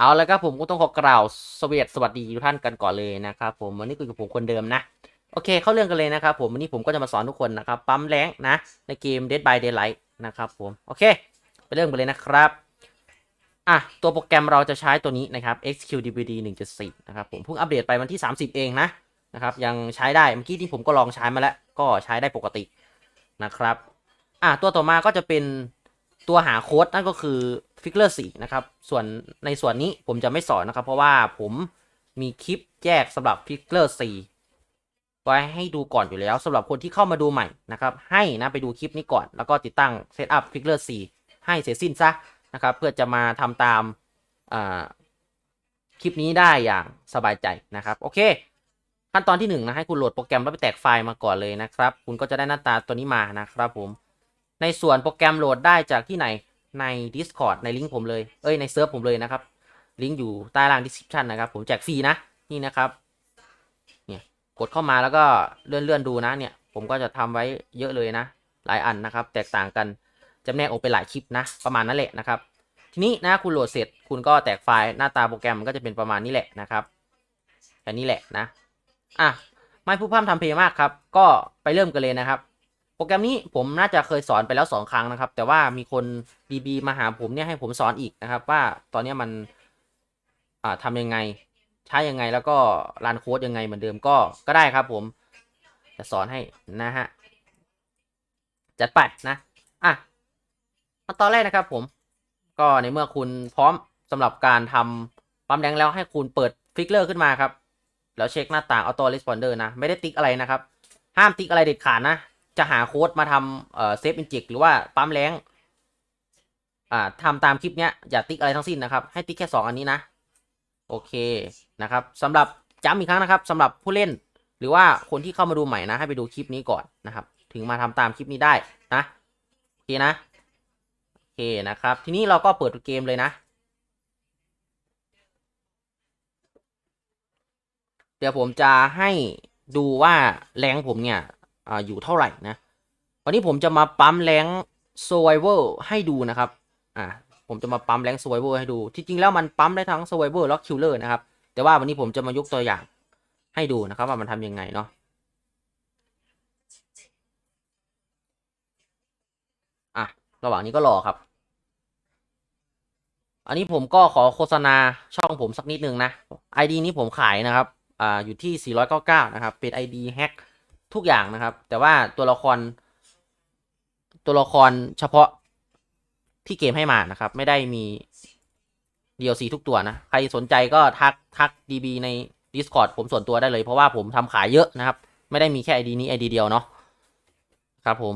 เอาแล้วครับผมก็ต้องขอกล่าวสวีสวัสดีทุกท่านกันก่อนเลยนะครับผมวันนี้คุยกับผมคนเดิมนะโอเคเข้าเรื่องกันเลยนะครับผมวันนี้ผมก็จะมาสอนทุกคนนะครับปั๊มแรงนะในเกม Dead by Daylight นะครับผมโอเคไปเริ่มกันเลยนะครับอะตัวโปรแกรมเราจะใช้ตัวนี้นะครับ XQDBD 1.4 นะครับผมเพิ่งอัปเดตไปวันที่ 30 เองนะนะครับยังใช้ได้เมื่อกี้ที่ผมก็ลองใช้มาแล้ว ก็ใช้ได้ปกตินะครับอะตัวต่อมาก็จะเป็นตัวหาโค้ดนั่นก็คือ Figure 4นะครับ ส่วนในส่วนนี้ผมจะไม่สอนนะครับ เพราะว่าผมมีคลิปแยกสำหรับ Figure 4ไว้ให้ดูก่อนอยู่แล้วสำหรับคนที่เข้ามาดูใหม่นะครับ ให้นะไปดูคลิปนี้ก่อน แล้วก็ติดตั้งเซตอัพ Figure 4ให้เสร็จสิ้นซะนะครับ เพื่อจะมาทำตามคลิปนี้ได้อย่างสบายใจนะครับ โอเค ขั้นตอนที่1นะให้คุณโหลดโปรแกรมแล้วไปแตกไฟล์มาก่อนเลยนะครับ คุณก็จะได้หน้าตาตัวนี้มานะครับผมในส่วนโปรแกรมโหลดได้จากที่ไหน ใน Discord ในลิงก์ผมเลย เอ้ยในเซิร์ฟผมเลยนะครับ ลิงก์อยู่ใต้ล่าง description นะครับ ผมแจกฟรีนะ นี่นะครับ เนี่ยกดเข้ามาแล้วก็เลื่อนเลื่อนๆดูนะ เนี่ย ผมก็จะทำไว้เยอะเลยนะ หลายอันนะครับ แตกต่างกันจำแนกออกเป็นหลายคลิปนะ ประมาณนั้นแหละนะครับ ทีนี้นะคุณโหลดเสร็จ คุณก็แตกไฟล์หน้าตาโปรแกรมมันก็จะเป็นประมาณนี้แหละนะครับแค่นี้แหละนะ อะไม่พูดพร่ำทำเพลงมากครับ ก็ไปเริ่มกันเลยนะครับ โปรแกรมนี้ผมน่าจะเคยสอนไปแล้ว 2 ครั้งนะครับ แต่ว่ามีคน DB มาหาผมเนี่ยให้ผมสอนอีกนะครับ ว่าตอนนี้มันอ่าทำยังไง ใช้ยังไงแล้วก็รันโค้ดยังไงเหมือนเดิมก็ก็ได้ครับ ผมจะสอนให้นะฮะจัดไปนะอะมาตอนแรกนะครับ ผม ก็ในเมื่อคุณพร้อมสำหรับการทำปั๊มแดงแล้วให้คุณเปิดฟิกเลอร์ขึ้นมาครับ แล้วเช็คหน้าต่าง Auto Responder นะ ไม่ได้ติ๊กอะไรนะครับ ห้ามติ๊กอะไรเด็ดขาดนะ จะหาโค้ดมาทำเอ่อเซฟอินจิกหรือว่าปั๊มแรงอ่าทำตามคลิปเนี้ยอย่าติ๊กอะไรทั้งสิ้นนะครับ ให้ติ๊กแค่ 2 อันนี้นะ โอเคนะครับสำหรับย้ำอีกครั้งนะครับสำหรับผู้เล่น หรือว่าคนที่เข้ามาดูใหม่นะ ให้ไปดูคลิปนี้ก่อนนะครับ ถึงมาทำตามคลิปนี้ได้นะโอเคนะโอเคนะครับ ทีนี้เราก็เปิดเกมเลยนะ เดี๋ยวผมจะให้ดูว่าแรงผมเนี่ย อาอยู่เท่าไหร่นะวันนี้ผมจะมาปั๊มแรง survivor ให้ดูนะครับอ่าผมจะมาปั๊มแรง survivor ให้ดู ที่จริงแล้วมันปั๊มได้ทั้ง survivor และ killer นะครับ แต่ว่าวันนี้ผมจะมายกตัวอย่างให้ดูนะครับ ว่ามันทำยังไงเนาะอะระหว่างนี้ก็รอครับ อันนี้ผมก็ขอโฆษณาช่องผมสักนิดนึงนะ ID นี้ผมขายนะครับอ่าอยู่ที่ 499 นะครับ เป็น ID แฮก ทุกอย่างนะครับ แต่ว่าตัวละคร ตัวละครเฉพาะที่เกมให้มานะครับ ไม่ได้มี DLC ทุกตัวนะ ใครสนใจก็ทักทัก DB ใน Discord ผมส่วนตัวได้เลย เพราะว่าผมทำขายเยอะนะครับ ไม่ได้มีแค่ ID นี้ ID เดียวเนาะครับผม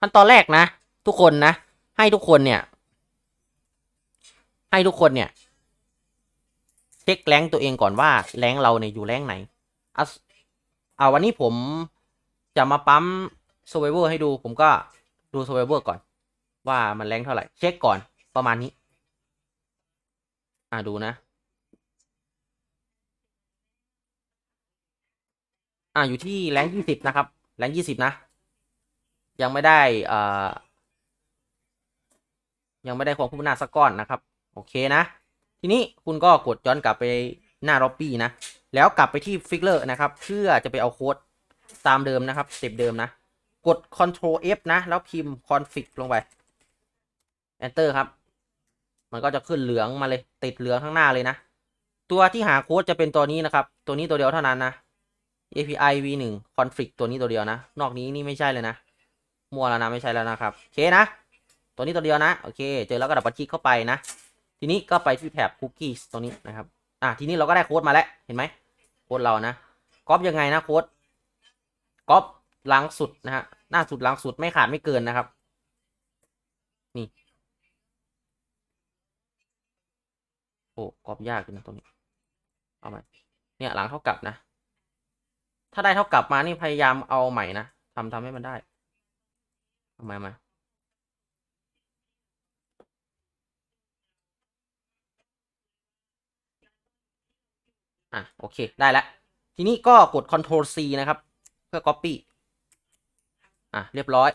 ขั้นตอนแรกนะ ทุกคนนะ ให้ทุกคนเนี่ย ให้ทุกคนเนี่ย เช็คแรงตัวเองก่อนว่าแรงเราเนี่ยอยู่แรงไหนอาเอาวันนี้ผมจะมาปั๊ม survivor ให้ดู ผมก็ดู survivor ก่อน ว่ามันแรงเท่าไหร่ เช็คก่อนประมาณนี้ อ่าดูนะ อ่าอยู่ที่แรงยี่สิบนะครับ แรงยี่สิบนะ ยังไม่ได้อ่ายังไม่ได้ความคืบหน้าสักก้อนนะครับ โอเคนะ ทีนี้คุณก็กดย้อนกลับไปหน้า lobby นะ แล้วกลับไปที่ Figure นะครับ เพื่อจะไปเอาโค้ดตามเดิมนะครับสเต็ปเดิมนะ กด Ctrl F นะ แล้วพิมพ์ config ลงไป enter ครับ มันก็จะขึ้นเหลืองมาเลย ติดเหลืองข้างหน้าเลยนะ ตัวที่หาโค้ดจะเป็นตัวนี้นะครับ ตัวนี้ตัวเดียวเท่านั้นนะ API v1 config ตัวนี้ตัวเดียวนะ นอกนี้นี่ไม่ใช่เลยนะ มั่วแล้วนะไม่ใช่แล้วนะครับ โอเคนะ ตัวนี้ตัวเดียวนะ โอเค เจอแล้วก็ดับเบิลคลิกเข้าไปนะ ทีนี้ก็ไปที่แถบ cookies ตรงนี้นะครับ อะทีนี้เราก็ได้โค้ดมาแล้ว เห็นไหมโค้ดเรานะก๊อปยังไงนะโค้ดก๊อปหลังสุดนะฮะหน้าสุดหลังสุดไม่ขาดไม่เกินนะครับ นี่โอ้ก๊อปยากอยู่นะตรงนี้ เอาใหม่เนี่ยหลังเท่ากับนะ ถ้าได้เท่ากับมานี่พยายามเอาใหม่นะทำทำให้มันได้เอาใหมมา อะโอเคได้แล้วทีนี้ก็กด Ctrl C นะครับ เพื่อ Copy อะเรียบร้อย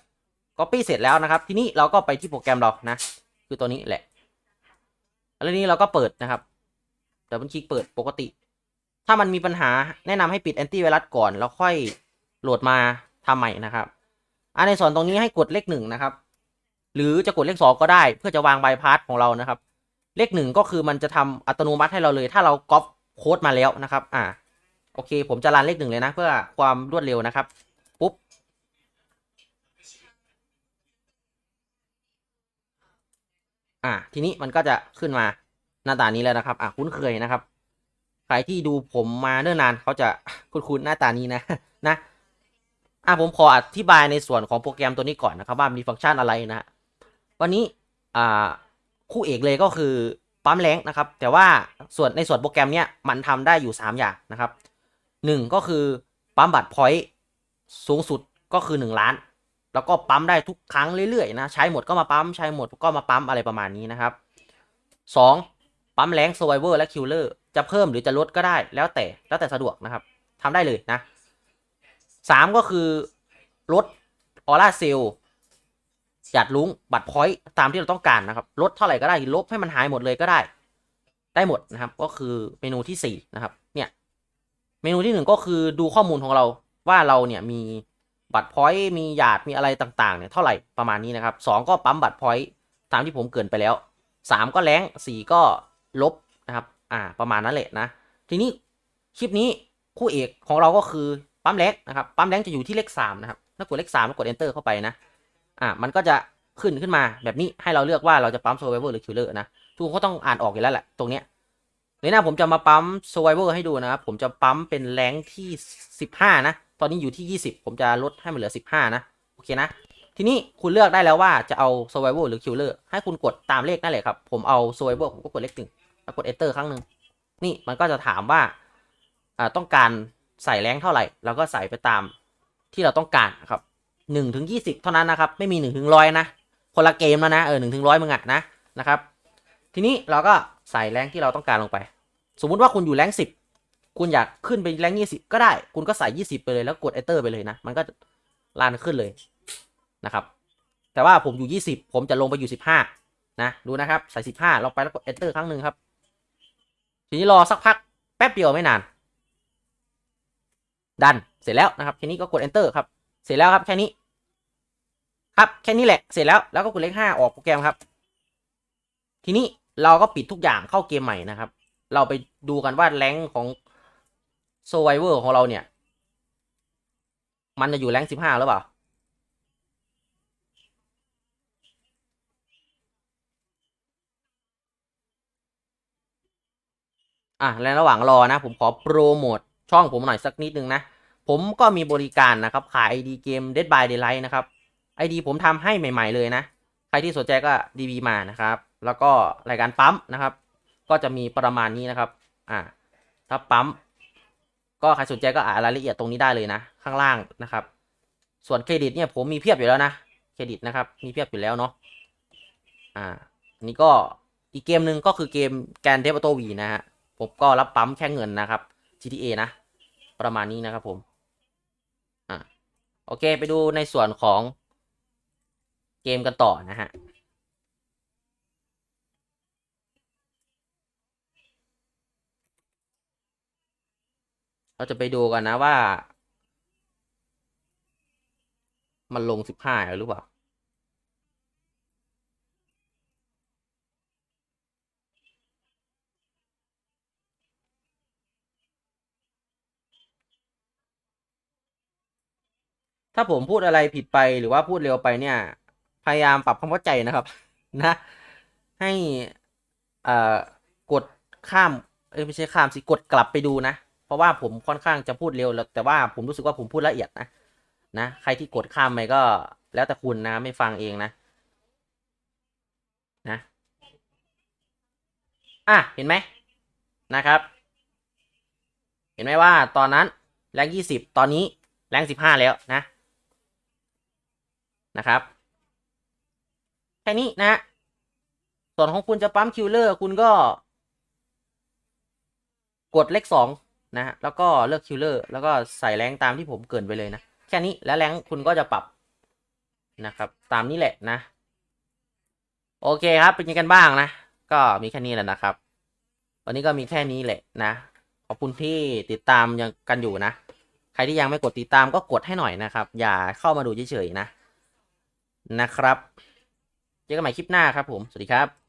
Copy เสร็จแล้วนะครับ ทีนี้เราก็ไปที่โปรแกรมเรานะ คือตัวนี้แหละแล้วนี้เราก็เปิดนะครับแต่บัญชีเปิดปกติ ถ้ามันมีปัญหาแนะนำให้ปิดแอนตี้ไวรัสก่อนแล้วค่อยโหลดมาทำใหม่นะครับอ่าในส่วนตรงนี้ให้กดเลขหนึ่งนะครับ หรือจะกดเลขสองก็ได้ เพื่อจะวางบายพาสของเรานะครับ เลขหนึ่งก็คือมันจะทำอัตโนมัติให้เราเลย ถ้าเราก๊อป โค้ดมาแล้วนะครับ อ่า โอเค ผมจะรันเลขหนึ่งเลยนะ เพื่อความรวดเร็วนะครับ ปุ๊บ อ่า ทีนี้มันก็จะขึ้นมาหน้าตานี้แล้วนะครับ อ่าคุ้นเคยนะครับ ใครที่ดูผมมาเนิ่นนานเขาจะคุ้นๆหน้าตานี้นะ นะอ่าผมขออธิบายในส่วนของโปรแกรมตัวนี้ก่อนนะครับ ว่ามีฟังก์ชันอะไรนะฮะวันนี้อ่าคู่เอกเลยก็คือ ปั๊มแรงนะครับ แต่ว่าส่วนในส่วนโปรแกรมเนี้ยมันทำได้อยู่ 3 อย่างนะครับหนึ่งก็คือปั๊มบัตรพอยต์สูงสุดก็คือ 1 ล้าน แล้วก็ปั๊มได้ทุกครั้งเรื่อยๆนะ ใช้หมดก็มาปั๊ม ใช้หมดก็มาปั๊มอะไรประมาณนี้นะครับ 2. ปั๊มแรง survivor และ killer จะเพิ่มหรือจะลดก็ได้แล้วแต่แล้วแต่สะดวกนะครับทำได้เลยนะ 3 ก็คือลดออร่าเซล หยัดลุงบัตรพอยต์ตามที่เราต้องการนะครับ ลดเท่าไหร่ก็ได้ลบให้มันหายหมดเลยก็ได้ ได้หมดนะครับ ก็คือเมนูที่ 4 นะครับ เนี่ย เมนูที่ 1 ก็คือดูข้อมูลของเราว่าเราเนี่ยมีบัตรพอยต์มีหยาดมีอะไรต่างๆเนี่ยเท่าไหร่ประมาณนี้นะครับ 2 ก็ปั๊มบัตรพอยต์ตามที่ผมเกินไปแล้ว 3 ก็แรง4 ก็ลบนะครับ อ่า ประมาณนั้นแหละนะ ทีนี้คลิปนี้คู่เอกของเราก็คือปั๊มแรงนะครับ ปั๊มแรงจะอยู่ที่เลข3นะครับถ้ากดเลข3แล้วกด enter เข้าไปนะ อ่ามันก็จะขึ้นขึ้นมาแบบนี้ให้เราเลือกว่าเราจะปั๊ม survivor หรือ killer นะ ทุกคนก็ต้องอ่านออกอยู่แล้วแหละตรงเนี้ยในหน้าผมจะมาปั๊ม survivor ให้ดูนะครับ ผมจะปั๊มเป็นแรงที่ 15 นะ ตอนนี้อยู่ที่ 20 ผมจะลดให้มันเหลือ 15 นะ โอเคนะ ทีนี้คุณเลือกได้แล้วว่าจะเอา survivor หรือ killer ให้คุณกดตามเลขนั่นแหละครับ ผมเอา survivor ผมก็กดเลขหนึ่งแล้วกด enter ครั้งหนึ่งนี่มันก็จะถามว่าอ่าต้องการใส่แรงเท่าไหร่ เราก็ใส่ไปตามที่เราต้องการนะครับ หนึ่งถึงยี่สิบเท่านั้นนะครับ ไม่มีหนึ่งถึงร้อยนะ คนละเกมแล้วนะ เออหนึ่งถึงร้อยมึงอะนะนะครับ ทีนี้เราก็ใส่แรงที่เราต้องการลงไป สมมุติว่าคุณอยู่แรงสิบคุณอยากขึ้นไปแรงยี่สิบก็ได้ คุณก็ใส่ยี่สิบไปเลยแล้วกด enter ไปเลยนะ มันก็ลานขึ้นเลยนะครับ แต่ว่าผมอยู่ยี่สิบผมจะลงไปอยู่สิบห้านะ ดูนะครับ ใส่สิบห้าเราไปแล้วกด enter ครั้งหนึ่งครับ ทีนี้รอสักพักแป๊บเดียวไม่นาน ดัน เสร็จแล้วนะครับ ทีนี้ก็กด enter ครับ เสร็จแล้วครับแค่นี้ ครับแค่นี้แหละเสร็จแล้วแล้วก็กดเลขห้าออกโปรแกรมครับ ทีนี้เราก็ปิดทุกอย่างเข้าเกมใหม่นะครับ เราไปดูกันว่าแรงของ Survivor ของเราเนี่ย มันจะอยู่แรงสิบห้าหรือเปล่าอะและระหว่างรอนะ ผมขอโปรโมทช่องผมหน่อยสักนิดนึงนะ ผมก็มีบริการนะครับ ขาย ID เกม Dead by Daylight นะครับ ID ผมทำให้ใหม่ ๆ เลยนะ ใครที่สนใจก็ DB มานะครับ แล้วก็รายการปั๊มนะครับ ก็จะมีประมาณนี้นะครับ อ่า ถ้าปั๊ม ก็ใครสนใจก็อ่านรายละเอียดตรงนี้ได้เลยนะ ข้างล่างนะครับ ส่วนเครดิตเนี่ยผมมีเพียบอยู่แล้วนะ เครดิตนะครับ มีเพียบอยู่แล้วเนาะ อ่าอันนี้ก็อีกเกมหนึ่งก็คือเกมแกนเทปโตวีนะฮะ ผมก็รับปั๊มแค่เงินนะครับ GTA นะ ประมาณนี้นะครับผม โอเค ไปดูในส่วนของเกมกันต่อนะฮะเราจะไปดูกันนะว่า มันลงสิบห้าหรือเปล่าาผมพูดอะไรผิดไปหรือว่าพูดเร็วไปเนี่ย พยายามปรับความเข้าใจนะครับ นะ ให้เอ่อกดข้ามเอ้ไม่ใช่ข้ามสิกดกลับไปดูนะ เพราะว่าผมค่อนข้างจะพูดเร็วแล้วแต่ว่าผมรู้สึกว่าผมพูดละเอียดนะนะใครที่กดข้ามไปก็ แล้วแต่คุณนะไม่ฟังเองนะ นะ อะเห็นไหมนะครับ เห็นไหมว่าตอนนั้นแรงยี่สิบตอนนี้แรงสิบห้าแล้วนะ นะครับแค่นี้นะ ส่วนของคุณจะปั๊มคิลเลอร์คุณก็ กดเลขสองนะะแล้วก็เลือกคิลเลอร์แล้วก็ใส่แรงตามที่ผมเกินไปเลยนะ แค่นี้แล้วแรงคุณก็จะปรับนะครับ ตามนี้แหละนะ โอเคครับเป็นยังกันบ้างนะ ก็มีแค่นี้แหละนะครับ วันนี้ก็มีแค่นี้แหละนะขอบคุณที่ติดตามยังกันอยู่นะ ใครที่ยังไม่กดติดตามก็กดให้หน่อยนะครับ อย่าเข้ามาดูเฉยๆนะ นะครับ เจอกันใหม่คลิปหน้าครับผม สวัสดีครับ